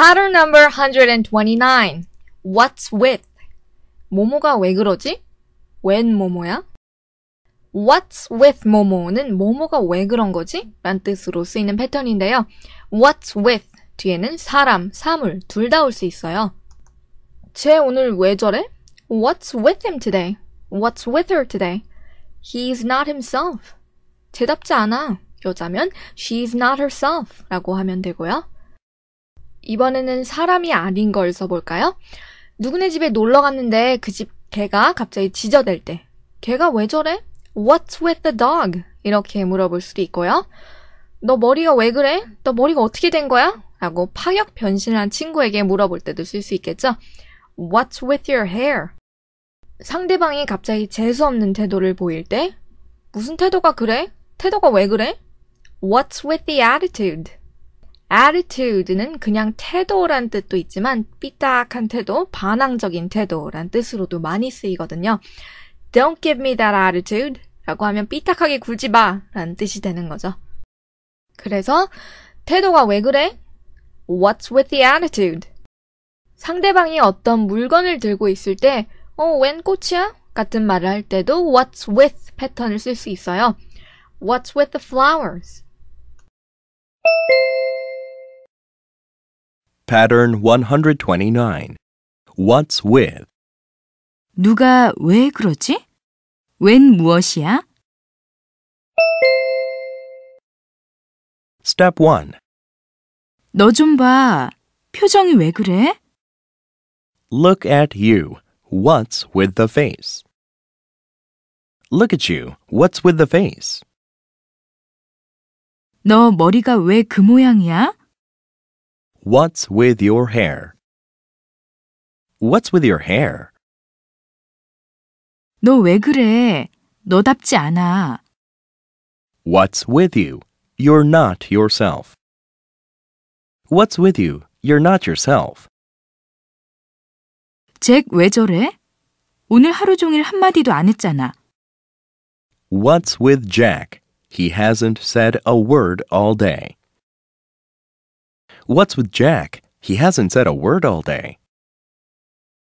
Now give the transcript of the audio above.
Pattern number 129. What's with? 모모가 왜 그러지? 웬 모모야? What's with 모모는 모모가 왜 그런 거지? 란 뜻으로 쓰이는 패턴인데요. What's with 뒤에는 사람, 사물 둘 다 올 수 있어요. 쟤 오늘 왜 저래? What's with him today? What's with her today? He's not himself. 쟤답지 않아. 여자면 she's not herself 라고 하면 되고요. 이번에는 사람이 아닌 걸 써볼까요? 누구네 집에 놀러 갔는데 그 집 개가 갑자기 지저댈 때 개가 왜 저래? What's with the dog? 이렇게 물어볼 수도 있고요. 너 머리가 왜 그래? 너 머리가 어떻게 된 거야? 라고 파격 변신을 한 친구에게 물어볼 때도 쓸 수 있겠죠. What's with your hair? 상대방이 갑자기 재수없는 태도를 보일 때 무슨 태도가 그래? 태도가 왜 그래? What's with the attitude? Attitude는 그냥 태도란 뜻도 있지만 삐딱한 태도, 반항적인 태도란 뜻으로도 많이 쓰이거든요. Don't give me that attitude 라고 하면 삐딱하게 굴지 마 라는 뜻이 되는 거죠. 그래서 태도가 왜 그래? What's with the attitude? 상대방이 어떤 물건을 들고 있을 때 어, 웬 꽃이야? 같은 말을 할 때도 what's with 패턴을 쓸 수 있어요. What's with the flowers? Pattern 129. What's with? 누가 왜 그러지? 웬 무엇이야? Step 1. 너 좀 봐. 표정이 왜 그래? Look at you. What's with the face? Look at you. What's with the face? 너 머리가 왜 그 모양이야? What's with your hair? What's with your hair? 너 왜 그래? 너답지 않아. What's with you? You're not yourself. What's with you? You're not yourself. 잭 왜 저래? 오늘 하루 종일 한마디도 안 했잖아. What's with Jack? He hasn't said a word all day. What's with Jack? He hasn't said a word all day.